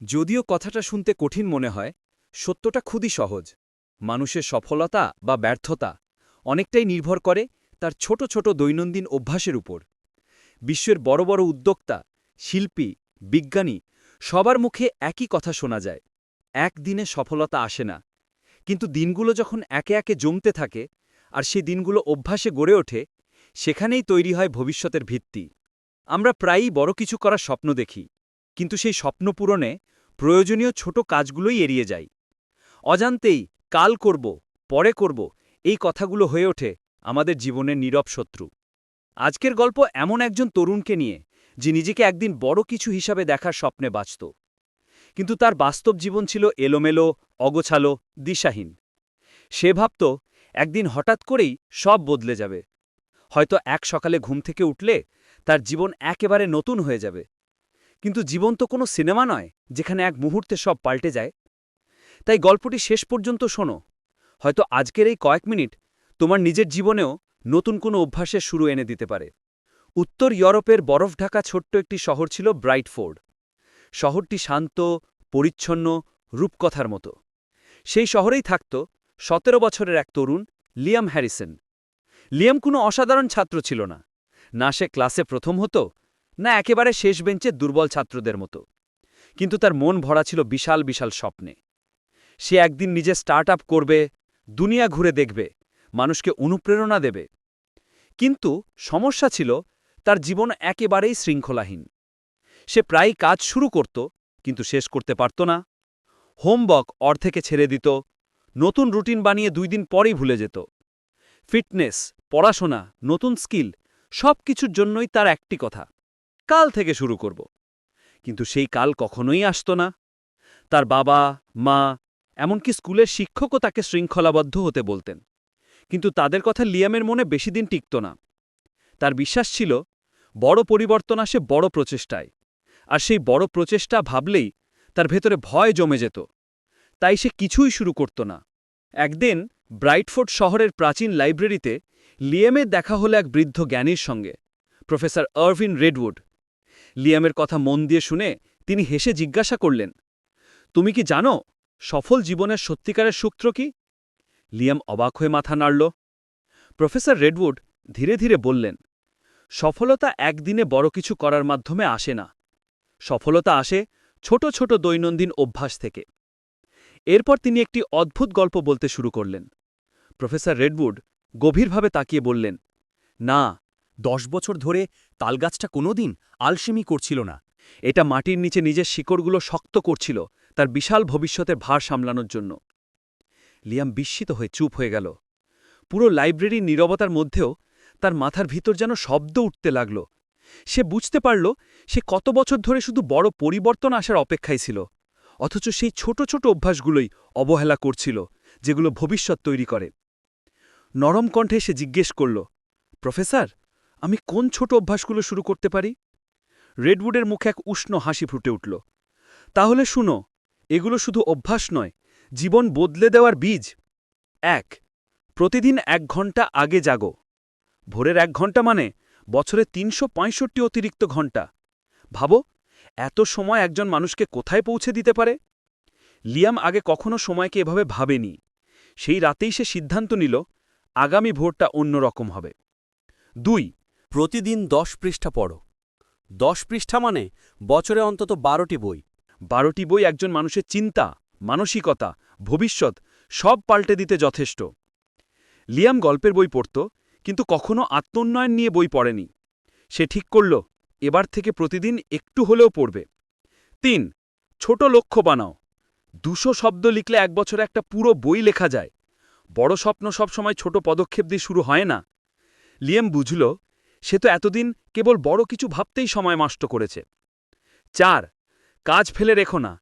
যদিও কথাটা শুনতে কঠিন মনে হয়, সত্যটা খুবই সহজ। মানুষের সফলতা বা ব্যর্থতা অনেকটাই নির্ভর করে তার ছোট ছোট দৈনন্দিন অভ্যাসের উপর। বিশ্বের বড় বড় উদ্যোক্তা, শিল্পী, বিজ্ঞানী সবার মুখে একই কথা শোনা যায়। একদিনে সফলতা আসে না, কিন্তু দিনগুলো যখন একে একে জমতে থাকে আর সেই দিনগুলো অভ্যাসে গড়ে ওঠে, সেখানেই তৈরি হয় ভবিষ্যতের ভিত্তি। আমরা প্রায়ই বড় কিছু করার স্বপ্ন দেখি, কিন্তু সেই স্বপ্ন পূরণে প্রয়োজনীয় ছোট কাজগুলোই এড়িয়ে যাই। অজান্তেই, কাল করব, পরে করব, এই কথাগুলো হয়ে ওঠে আমাদের জীবনের নীরব শত্রু। আজকের গল্প এমন একজন তরুণকে নিয়ে, যে নিজেকে একদিন বড় কিছু হিসাবে দেখার স্বপ্নে বাঁচত। কিন্তু তার বাস্তব জীবন ছিল এলোমেলো, অগোছালো, দিশাহীন। সে ভাবত, একদিন হঠাৎ করেই সব বদলে যাবে। হয়তো এক সকালে ঘুম থেকে উঠলে তার জীবন একেবারে নতুন হয়ে যাবে। কিন্তু জীবন তো কোনো সিনেমা নয়, যেখানে এক মুহূর্তে সব পাল্টে যায়। তাই গল্পটি শেষ পর্যন্ত শোনো। হয়তো আজকের এই কয়েক মিনিট তোমার নিজের জীবনেও নতুন কোনো অভ্যাসের শুরু এনে দিতে পারে। উত্তর ইউরোপের বরফ ঢাকা ছোট্ট একটি শহর ছিল ব্রাইটফোর্ড। শহরটি শান্ত, পরিচ্ছন্ন, রূপকথার মতো। সেই শহরেই থাকত সতেরো বছরের এক তরুণ, লিয়াম হ্যারিসন। লিয়াম কোনো অসাধারণ ছাত্র ছিল না। না সে ক্লাসে প্রথম হতো না, একেবারে শেষ বেঞ্চে দুর্বল ছাত্রদের মতো। কিন্তু তার মন ভরা ছিল বিশাল বিশাল স্বপ্নে। সে একদিন নিজে স্টার্ট করবে, দুনিয়া ঘুরে দেখবে, মানুষকে অনুপ্রেরণা দেবে। কিন্তু সমস্যা ছিল, তার জীবন একেবারেই শৃঙ্খলাহীন। সে প্রায় কাজ শুরু করত, কিন্তু শেষ করতে পারত না। হোমওয়ার্ক অর্ধেকে ছেড়ে দিত, নতুন রুটিন বানিয়ে দুই দিন পরেই ভুলে যেত। ফিটনেস, পড়াশোনা, নতুন স্কিল সব কিছুর জন্যই তার একটি কথা। কাল থেকে শুরু করব। কিন্তু সেই কাল কখনোই আসত না। তার বাবা, মা, এমনকি স্কুলের শিক্ষকও তাকে শৃঙ্খলাবদ্ধ হতে বলতেন। কিন্তু তাদের কথা লিয়ামের মনে বেশি দিন টিকত না। তার বিশ্বাস ছিল, বড় পরিবর্তন আসে বড় প্রচেষ্টায়। আর সেই বড় প্রচেষ্টা ভাবলেই তার ভেতরে ভয় জমে যেত। তাই সে কিছুই শুরু করত না। একদিন ব্রাইটফোর্ড শহরের প্রাচীন লাইব্রেরিতে লিয়ামের দেখা হলো এক বৃদ্ধ জ্ঞানীর সঙ্গে, প্রফেসর আরভিন রেডউড লিয়ামের কথা মন দিয়ে শুনে তিনি হেসে জিজ্ঞাসা করলেন, তুমি কি জানো সফল জীবনের সত্যিকারের সূত্র কি? লিয়াম অবাক হয়ে মাথা নাড়ল। প্রফেসর রেডউড ধীরে ধীরে বললেন, সফলতা একদিনে বড় কিছু করার মাধ্যমে আসে না। সফলতা আসে ছোট ছোট দৈনন্দিন অভ্যাস থেকে। এরপর তিনি একটি অদ্ভুত গল্প বলতে শুরু করলেন। প্রফেসর রেডউড গভীরভাবে তাকিয়ে বললেন, না দশ বছর ধরে তালগাছটা কোনোদিন আলসেমি করছিল না। এটা মাটির নিচে নিজের শিকড়গুলো শক্ত করছিল, তার বিশাল ভবিষ্যতের ভার সামলানোর জন্য। লিয়াম বিস্মিত হয়ে চুপ হয়ে গেল। পুরো লাইব্রেরির নীরবতার মধ্যেও তার মাথার ভিতর যেন শব্দ উঠতে লাগল। সে বুঝতে পারল, সে কত বছর ধরে শুধু বড় পরিবর্তন আসার অপেক্ষায় ছিল, অথচ সেই ছোট ছোট অভ্যাসগুলোই অবহেলা করছিল, যেগুলো ভবিষ্যৎ তৈরি করে। নরম কণ্ঠে সে জিজ্ঞেস করল, প্রফেসর আমি কোন ছোট অভ্যাসগুলো শুরু করতে পারি? রেডউডের মুখে এক উষ্ণ হাসি ফুটে উঠল। তাহলে শুনো, এগুলো শুধু অভ্যাস নয়, জীবন বদলে দেওয়ার বীজ। এক, প্রতিদিন এক ঘণ্টা আগে জাগো। ভোরের এক ঘণ্টা মানে বছরে তিনশো পঁয়ষট্টি অতিরিক্ত ঘণ্টা। ভাবো, এত সময় একজন মানুষকে কোথায় পৌঁছে দিতে পারে? লিয়াম আগে কখনো সময়কে এভাবে ভাবেনি। সেই রাতেই সে সিদ্ধান্ত নিল, আগামী ভোরটা অন্যরকম হবে। দুই প্রতিদিন দশ পৃষ্ঠা পড়ো। দশ পৃষ্ঠা মানে বছরে অন্তত বারোটি বই। বারোটি বই একজন মানুষের চিন্তা, মানসিকতা, ভবিষ্যৎ, সব পাল্টে দিতে যথেষ্ট। লিয়াম গল্পের বই পড়ত, কিন্তু কখনো আত্মোন্নয়ন নিয়ে বই পড়েনি। সে ঠিক করল, এবার থেকে প্রতিদিন একটু হলেও পড়বে। তিন, ছোট লক্ষ্য বানাও। দুশো শব্দ লিখলে এক বছরে একটা পুরো বই লেখা যায়। বড় স্বপ্ন সবসময় ছোট পদক্ষেপ দিয়ে শুরু হয় না। লিয়াম বুঝল সে তো এতদিন কেবল বড় কিছু ভাবতেই সময় নষ্ট করেছে। চার, কাজ ফেলে রেখো না।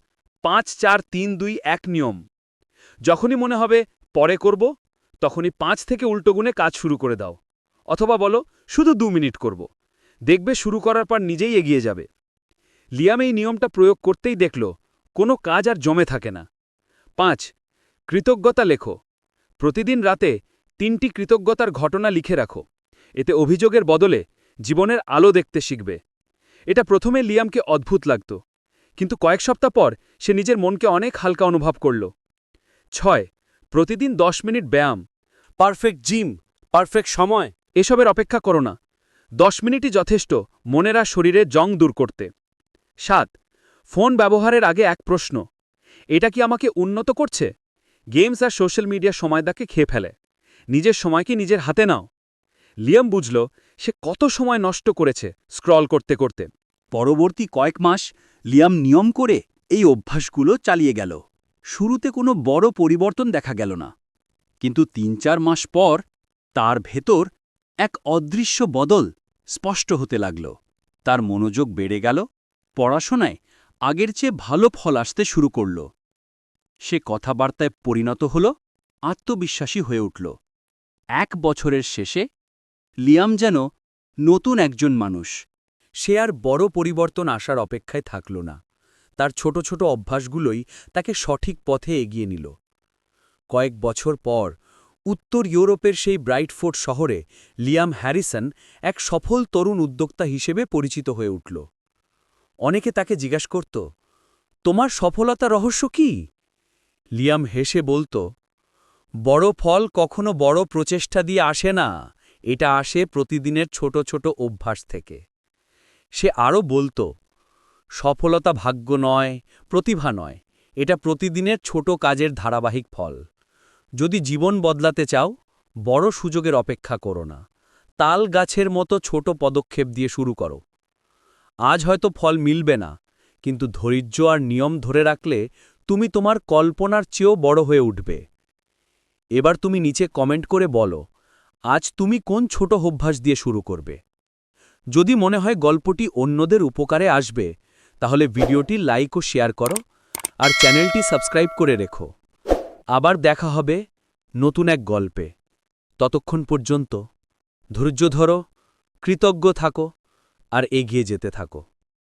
পাঁচ, চার, তিন, দুই, এক নিয়ম। যখনই মনে হবে পরে করব, তখনই পাঁচ থেকে উল্টো গুণে কাজ শুরু করে দাও। অথবা বলো, শুধু দু মিনিট করব। দেখবে শুরু করার পর নিজেই এগিয়ে যাবে। লিয়াম এই নিয়মটা প্রয়োগ করতেই দেখল, কোনো কাজ আর জমে থাকে না। পাঁচ, কৃতজ্ঞতা লেখো। প্রতিদিন রাতে তিনটি কৃতজ্ঞতার ঘটনা লিখে রাখো। এতে অভিযোগের বদলে জীবনের আলো দেখতে শিখবে। এটা প্রথমে লিয়ামকে অদ্ভুত লাগত, কিন্তু কয়েক সপ্তাহ পর সে নিজের মনকে অনেক হালকা অনুভব করল। ছয়, প্রতিদিন দশ মিনিট ব্যায়াম, পারফেক্ট জিম, পারফেক্ট সময়, এসবের অপেক্ষা করো না। দশ মিনিটই যথেষ্ট মনেরা শরীরে জং দূর করতে। সাত, ফোন ব্যবহারের আগে এক প্রশ্ন, এটা কি আমাকে উন্নত করছে? গেমস আর সোশ্যাল মিডিয়া সময়দাকে খেয়ে ফেলে। নিজের সময়কে নিজের হাতে নাও। লিয়াম বুঝল, সে কত সময় নষ্ট করেছে স্ক্রল করতে করতে। পরবর্তী কয়েক মাস লিয়াম নিয়ম করে এই অভ্যাসগুলো চালিয়ে গেল। শুরুতে কোনো বড় পরিবর্তন দেখা গেল না। কিন্তু তিন চার মাস পর তার ভেতর এক অদৃশ্য বদল স্পষ্ট হতে লাগল। তার মনোযোগ বেড়ে গেল, পড়াশোনায় আগের চেয়ে ভালো ফল আসতে শুরু করল। সে কথাবার্তায় পরিণত হল, আত্মবিশ্বাসী হয়ে উঠল। এক বছরের শেষে লিয়াম যেন নতুন একজন মানুষ। সে আর বড় পরিবর্তন আসার অপেক্ষায় থাকল না। তার ছোট ছোট অভ্যাসগুলোই তাকে সঠিক পথে এগিয়ে নিল। কয়েক বছর পর উত্তর ইউরোপের সেই ব্রাইটফোর্ড শহরে লিয়াম হ্যারিসন এক সফল তরুণ উদ্যোক্তা হিসেবে পরিচিত হয়ে উঠল। অনেকে তাকে জিজ্ঞাস করত, তোমার সফলতা রহস্য কি? লিয়াম হেসে বলত, বড় ফল কখনো বড় প্রচেষ্টা দিয়ে আসে না। এটা আসে প্রতিদিনের ছোট ছোট অভ্যাস থেকে। সে আরও বলতো, সফলতা ভাগ্য নয়, প্রতিভা নয়। এটা প্রতিদিনের ছোট কাজের ধারাবাহিক ফল। যদি জীবন বদলাতে চাও, বড় সুযোগের অপেক্ষা করো না। তাল গাছের মতো ছোট পদক্ষেপ দিয়ে শুরু করো। আজ হয়তো ফল মিলবে না, কিন্তু ধৈর্য আর নিয়ম ধরে রাখলে তুমি তোমার কল্পনার চেয়েও বড় হয়ে উঠবে। এবার তুমি নিচে কমেন্ট করে বলো আজ তুমি কোন ছোট অভ্যাস দিয়ে শুরু করবে? যদি মনে হয় গল্পটি অন্যদের উপকারে আসবে, তাহলে ভিডিওটি লাইক ও শেয়ার করো আর চ্যানেলটি সাবস্ক্রাইব করে রেখো। আবার দেখা হবে নতুন এক গল্পে। ততক্ষণ পর্যন্ত ধৈর্য ধরো, কৃতজ্ঞ থাকো আর এগিয়ে যেতে থাকো।